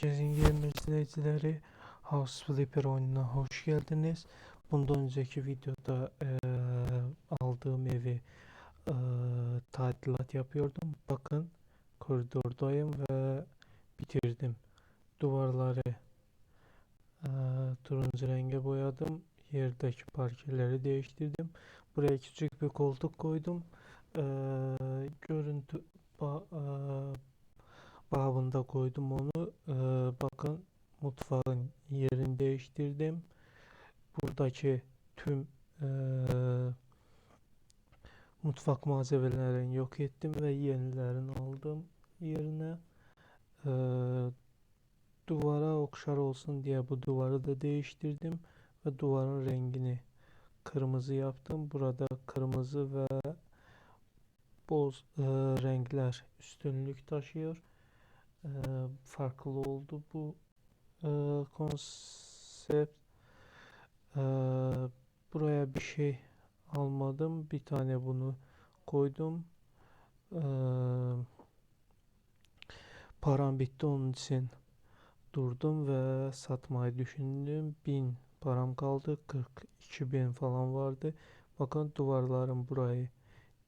Herkesin yerine izleyicileri House Flipper oyununa hoş geldiniz. Bundan önceki videoda eee, aldığım evi eee, tadilat yapıyordum. Bakın koridordayım ve bitirdim. Duvarları eee, turuncu renge boyadım. Yerdeki parkeleri değiştirdim. Buraya küçük bir koltuk koydum. Eee, görüntü ba- eee, babında koydum onu. Ee, bakın mutfağın yerini değiştirdim. Buradaki tüm eee, mutfak malzemelerini yok ettim ve yenilerini aldım yerine. Ee, duvara okşar olsun diye bu duvarı da değiştirdim ve duvarın rengini kırmızı yaptım. Burada kırmızı ve boz eee, renkler üstünlük taşıyor. Eee, farklı oldu bu eee, konsept. Eee, buraya bir şey almadım. Bir tane bunu koydum. Eee, param bitti onun için durdum ve satmayı düşündüm. 1000 param kaldı. 42 bin falan vardı. Bakın duvarlarım burayı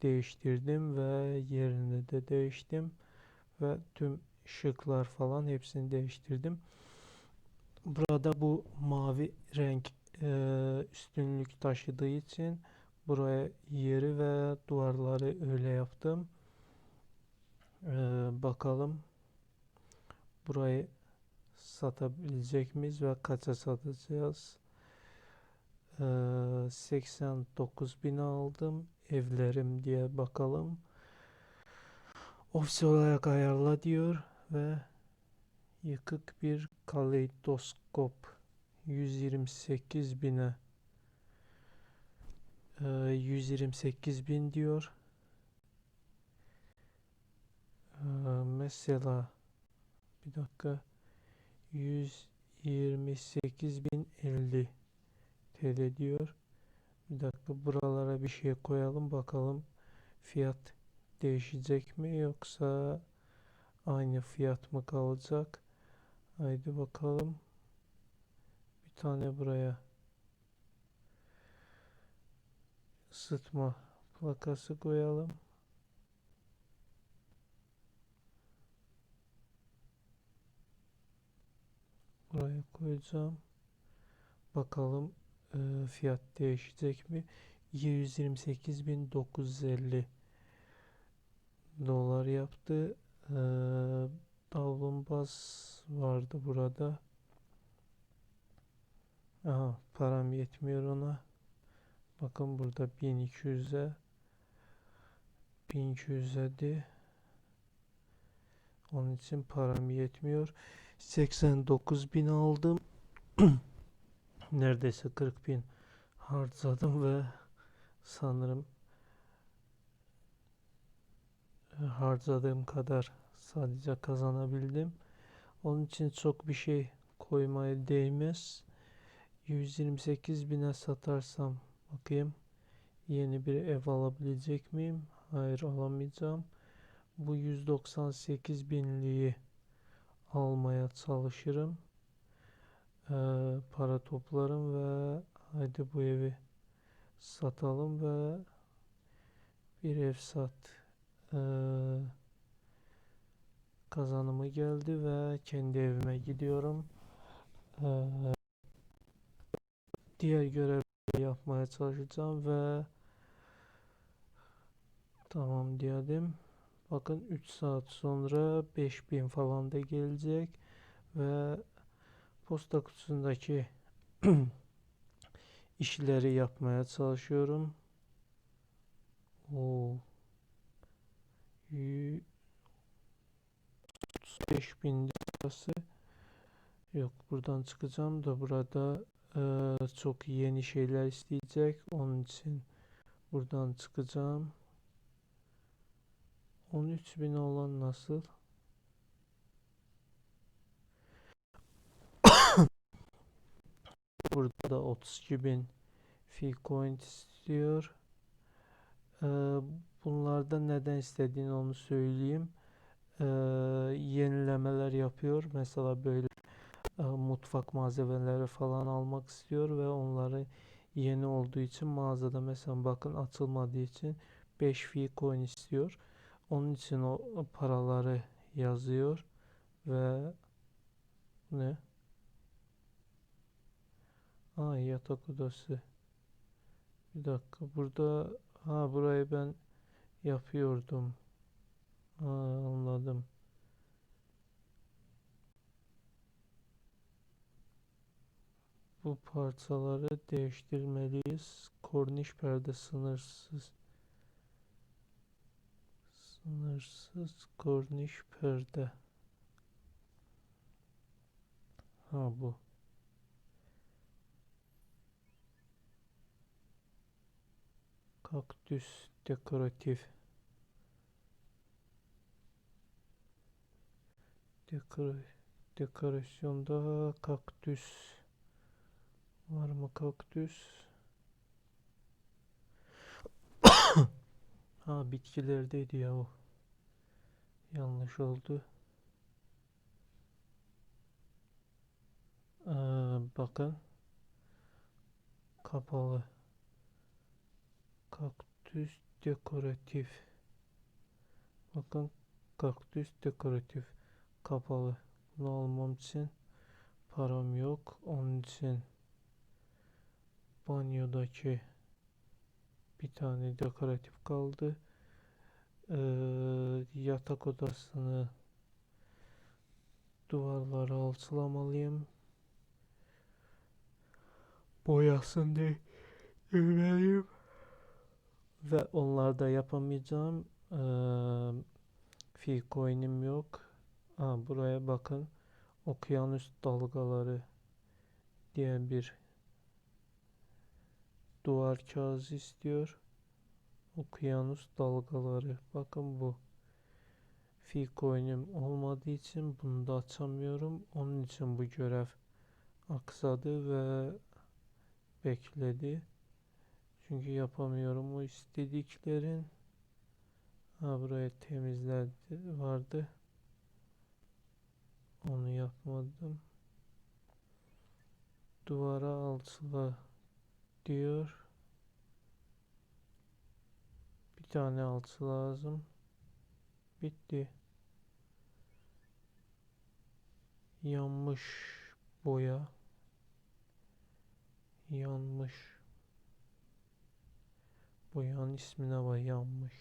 değiştirdim ve yerini de değiştim ve tüm ışıklar falan hepsini değiştirdim. Burada bu mavi renk eee, üstünlük taşıdığı için buraya yeri ve duvarları öyle yaptım. Eee, bakalım burayı satabilecek miyiz ve kaça satacağız? Eee 89 bin aldım. Evlerim diye bakalım. Ofis olarak ayarla diyor ve yıkık bir kaleidoskop 128 bine e, 128 bin diyor. E, mesela bir dakika 128 bin 50 TL diyor. Bir dakika buralara bir şey koyalım bakalım fiyat değişecek mi yoksa aynı fiyat mı kalacak? Haydi bakalım. Bir tane buraya ısıtma plakası koyalım. Buraya koyacağım. Bakalım e, fiyat değişecek mi? 128.950 dolar yaptı. E, davlumbaz vardı burada. Aha, param yetmiyor ona. Bakın burada 1200'e 1200'e Onun için param yetmiyor. 89 bin aldım. Neredeyse 40 bin harcadım ve sanırım e, harcadığım kadar sadece kazanabildim. Onun için çok bir şey koymaya değmez. 128 bine satarsam bakayım yeni bir ev alabilecek miyim? Hayır alamayacağım. Bu 198 binliği almaya çalışırım. Ee, para toplarım ve haydi bu evi satalım ve bir ev sat ee, kazanımı geldi ve kendi evime gidiyorum. Ee, diğer görevleri yapmaya çalışacağım ve tamam diyelim. Bakın 3 saat sonra 5000 falan da gelecek ve posta kutusundaki işleri yapmaya çalışıyorum. O 35 bin lirası. Yok buradan çıkacağım da burada e, çok yeni şeyler isteyecek. Onun için buradan çıkacağım. 13 bin olan nasıl? Burada da 32 bin fee coin istiyor. E, bunlarda neden istediğini onu söyleyeyim e, yenilemeler yapıyor. Mesela böyle e, mutfak malzemeleri falan almak istiyor ve onları yeni olduğu için mağazada mesela bakın açılmadığı için 5 fee coin istiyor. Onun için o paraları yazıyor ve ne? Aa yatak odası. Bir dakika burada ha burayı ben yapıyordum. Ha, anladım. Bu parçaları değiştirmeliyiz. Korniş perde sınırsız. Sınırsız korniş perde. Ha bu. Kaktüs dekoratif. Dekor dekorasyonda kaktüs. Var mı kaktüs? Ha bitkilerdeydi ya o. Yanlış oldu. Ee, bakın. Kapalı. Kaktüs dekoratif. Bakın kaktüs dekoratif. Kapalı. Bunu almam için param yok. Onun için banyodaki bir tane dekoratif kaldı. Ee, yatak odasını duvarlara alçılamalıyım. Boyasın diye görmeliyim. Ve onlarda yapamayacağım. Ee, fee coin'im yok. Ha, buraya bakın. Okyanus dalgaları diye bir duvar kağıdı istiyor. Okyanus dalgaları. Bakın bu. Fee coin'im olmadığı için bunu da açamıyorum. Onun için bu görev aksadı ve bekledi. Çünkü yapamıyorum o istediklerin. Ha buraya temizler vardı. Onu yapmadım. Duvara alçıla diyor. Bir tane alçı lazım. Bitti. Yanmış boya. Yanmış. Boyanın ismine bak yanmış.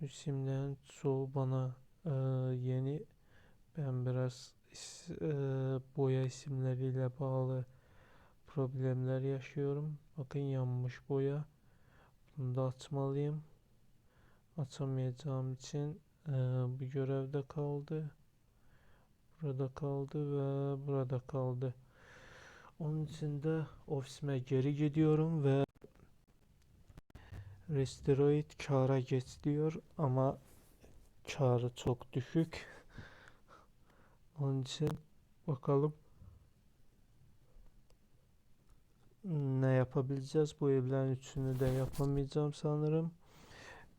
Bu isimlerin çoğu bana e, yeni. Ben biraz is- e, boya isimleriyle bağlı problemler yaşıyorum. Bakın yanmış boya. Bunu da açmalıyım. Açamayacağım için e, bu görevde kaldı. Burada kaldı ve burada kaldı. Onun için de ofisime geri gidiyorum ve Restoraid kâra geç diyor ama kârı çok düşük. Onun için bakalım ne yapabileceğiz. Bu evlerin üçünü de yapamayacağım sanırım.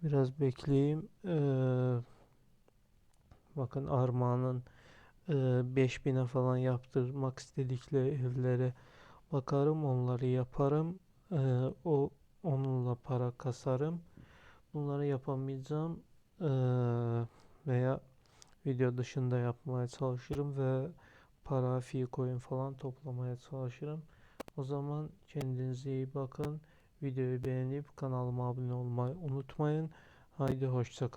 Biraz bekleyeyim. Ee, bakın Armağan'ın e, 5000'e falan yaptırmak istedikleri evlere bakarım. Onları yaparım. Ee, o onunla para kasarım. Bunları yapamayacağım. Ee, veya video dışında yapmaya çalışırım ve para, fee coin falan toplamaya çalışırım. O zaman kendinize iyi bakın. Videoyu beğenip kanalıma abone olmayı unutmayın. Haydi hoşça kalın.